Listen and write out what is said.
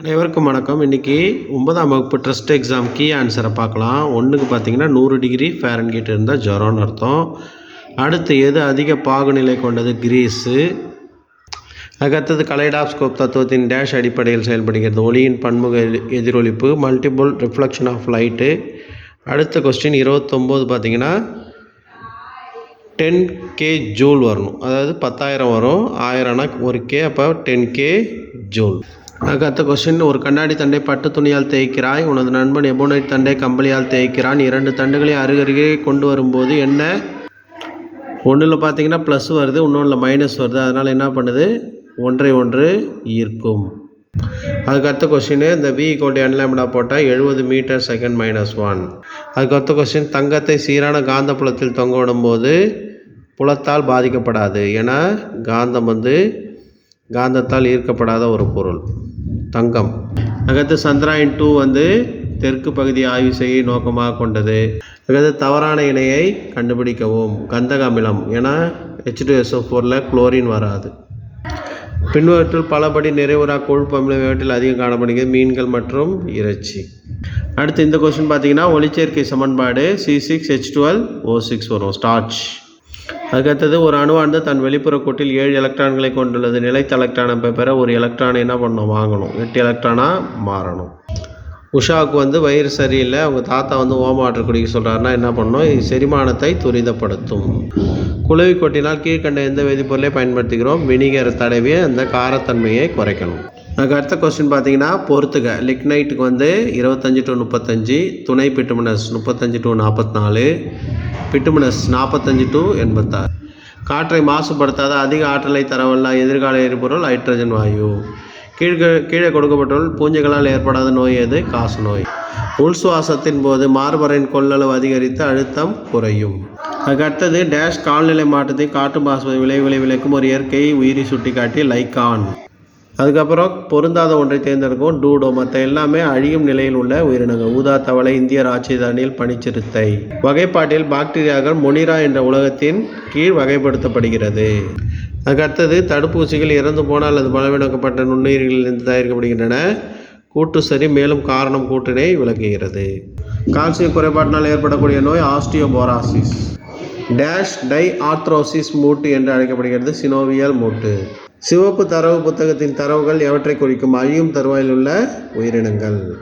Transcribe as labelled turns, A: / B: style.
A: அனைவருக்கும் வணக்கம். இன்றைக்கி ஒன்பதாம் வகுப்பு ட்ரஸ்ட் எக்ஸாம் கீ ஆன்சரை பார்க்கலாம். ஒன்றுக்கு பார்த்தீங்கன்னா நூறு டிகிரி ஃபேரன்கீட் இருந்தால் ஜுரம்னு அர்த்தம். அடுத்து எது அதிக பாகுநிலை கொண்டது? கிரீஸு அதுக்கடுத்தது கலைடாப்ஸ்கோப் தத்துவத்தின் டேஷ் அடிப்படையில் செயல்படுகிறது. ஒளியின் பன்முக எதிரொலிப்பு மல்டிபிள் ரிஃப்ளெக்ஷன் ஆஃப் லைட்டு அடுத்த கொஸ்டின் இருபத்தொம்போது பார்த்தீங்கன்னா டென் கே ஜூல் வரணும். அதாவது பத்தாயிரம் வரும். ஆயிரம்னா ஒரு கே அப்போ டென் கே ஜூல் அடுத்த கொஷின் ஒரு கண்ணாடி தண்டை பட்டு துணியால் தேய்க்கிறாய். உனது நண்பன் எபோனைட் தண்டை கம்பளியால் தேய்க்கிறான். இரண்டு தண்டுகளை அருகருகே கொண்டு வரும்போது என்ன? ஒன்றில் பார்த்தீங்கன்னா ப்ளஸ் வருது இன்னொன்றில் மைனஸ் வருது. அதனால் என்ன பண்ணுது? ஒன்றை ஒன்று ஈர்க்கும். அதுக்கடுத்த கொஸ்டின் இந்த வி கோட்டி அன்லேம்டா போட்டால் எழுபது மீட்டர் செகண்ட் மைனஸ் ஒன் அதுக்கடுத்த கொஸ்டின் தங்கத்தை சீரான காந்தப்புலத்தில் தொங்க விடும்போது புலத்தால் பாதிக்கப்படாது. ஏன்னா காந்தம் வந்து காந்தத்தால் ஈர்க்கப்படாத ஒரு பொருள். தங்கம். அகத்து சந்திராயன் டூ வந்து தெற்கு பகுதி ஆய்வு செய்ய நோக்கமாக கொண்டது. அடுத்து தவறான இணையை கண்டுபிடிக்கவும் கந்தக அமிலம் ஏன்னா ஹெச் டூ எஸ்ஓ ஃபோரில் குளோரின் வராது. பின்வற்றில் பலபடி நிறைவுறா கொழுப்பு அமிலம் இவற்றில் அதிகம் காணப்படுகிறது மீன்கள் மற்றும் இறைச்சி. அடுத்து இந்த கொஸ்டின் பார்த்தீங்கன்னா ஒளிச்சேர்க்கை சமன்பாடு C six H twelve O six வரும். ஸ்டார்ச் அதுக்கடுத்தது ஒரு அணுவானது தன் வெளிப்புற கூட்டில் ஏழு எலக்ட்ரான்களை கொண்டுள்ளது. நிலைத்த எலக்ட்ரானை பெற ஒரு எலக்ட்ரானை என்ன பண்ணணும்? வாங்கணும். எட்டு எலக்ட்ரானாக மாறணும். உஷாவுக்கு வந்து வயிறு சரியில்லை. அவங்க தாத்தா வந்து ஓம குடிக்க சொல்கிறாருன்னா என்ன பண்ணணும்? இது செரிமானத்தை துரிதப்படுத்தும். குளவி கொட்டினால் கீழ்கண்ட எந்த வேதிப்பொருளை பயன்படுத்துகிறோம்? வினிகர் தடவி அந்த காரத்தன்மையை குறைக்கணும். அதுக்கு அடுத்த கொஸ்டின் பார்த்தீங்கன்னா பொறுத்துக. லிக்னைட்டுக்கு வந்து இருபத்தஞ்சி டு முப்பத்தஞ்சு துணை பிட்டுமினஸ் முப்பத்தஞ்சு டு நாற்பத்தி நாலு பிட்டுமினஸ் நாற்பத்தஞ்சு டு எண்பத்தாறு. காற்றை மாசுபடுத்தாத அதிக ஆற்றலை தரவல்ல எதிர்கால எரிபொருள் ஹைட்ரஜன் வாயு. கீழ்க கீழே கொடுக்கப்பட்டுள்ள பூஞ்சைகளால் ஏற்படாத நோய் எது? காசு நோய். உள் சுவாசத்தின் போது மார்பரின் கொள்ளளவு அதிகரித்து அழுத்தம் குறையும். அதுக்கு அடுத்தது டேஷ் கால்நிலை மாற்றத்தை காற்று மாசுபது விளைவுகளை விளைக்கும் ஒரு இயற்கை உயிரி சுட்டிக்காட்டி லைக்கான் அதுக்கப்புறம் பொருந்தாத ஒன்றை தேர்ந்தெடுக்கும் டூடோ மற்ற எல்லாமே அழியும் நிலையில் உள்ள உயிரினங்கள். ஊதா தவளை இந்திய ராட்சதானியில் பனிச்சிறுத்தை. வகைப்பாட்டில் பாக்டீரியாக்கள் மொனிரா என்ற உலகத்தின் கீழ் வகைப்படுத்தப்படுகிறது. அதுக்கு அடுத்தது தடுப்பூசிகள் இறந்து போனால் அல்லது பலவீனக்கப்பட்ட நுண்ணுயிர்களிலிருந்து தயாரிக்கப்படுகின்றன. கூட்டு சரி மேலும் காரணம் கூட்டினை விளக்குகிறது. கால்சியம் குறைபாட்டினால் ஏற்படக்கூடிய நோய் ஆஸ்டியோபோராசிஸ். டேஷ் டை ஆர்த்ரோசிஸ் மூட்டு என்று அழைக்கப்படுகிறது சினோவியல் மூட்டு. சிவப்பு தரவு புத்தகத்தின் தரவுகள் எவற்றை குறிக்கும் அழியும் தருவாயில் உள்ள உயிரினங்கள்?